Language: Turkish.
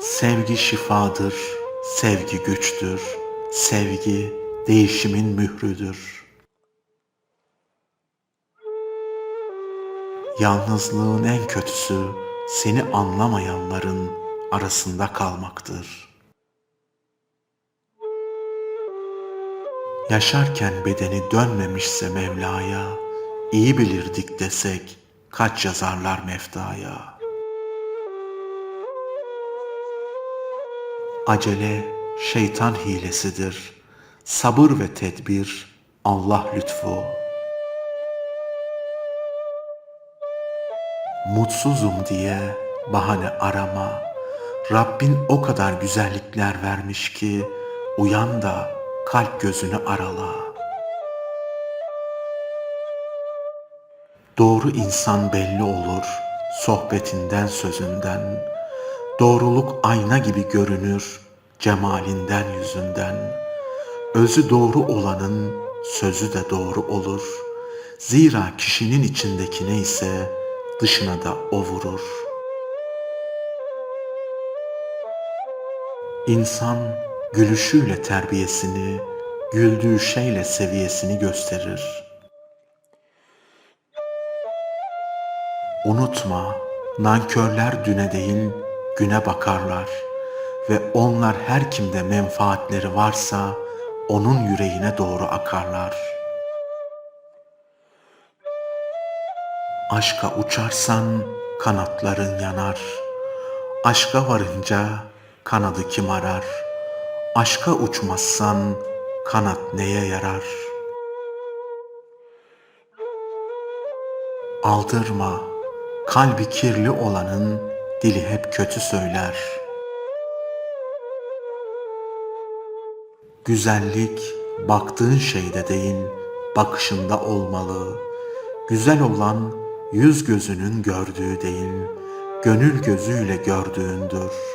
Sevgi şifadır, sevgi güçtür, sevgi değişimin mührüdür. Yalnızlığın en kötüsü seni anlamayanların arasında kalmaktır. Yaşarken bedeni dönmemişse Mevla'ya, iyi bilirdik desek kaç yazarlar meftaya. Acele şeytan hilesidir, sabır ve tedbir Allah lütfu. Mutsuzum diye bahane arama. Rabbin o kadar güzellikler vermiş ki uyan da kalp gözünü arala. Doğru insan belli olur sohbetinden sözünden. Doğruluk ayna gibi görünür cemalinden yüzünden. Özü doğru olanın sözü de doğru olur. Zira kişinin içindeki neyse dışına da o vurur. İnsan gülüşüyle terbiyesini, güldüğü şeyle seviyesini gösterir. Unutma, nankörler düne değil güne bakarlar ve onlar her kimde menfaatleri varsa onun yüreğine doğru akarlar. Aşka uçarsan kanatların yanar. Aşka varınca kanadı kim arar? Aşka uçmazsan kanat neye yarar? Aldırma, kalbi kirli olanın dili hep kötü söyler. Güzellik baktığın şeyde değil, bakışında olmalı. Güzel olan yüz gözünün gördüğü değil, gönül gözüyle gördüğündür.''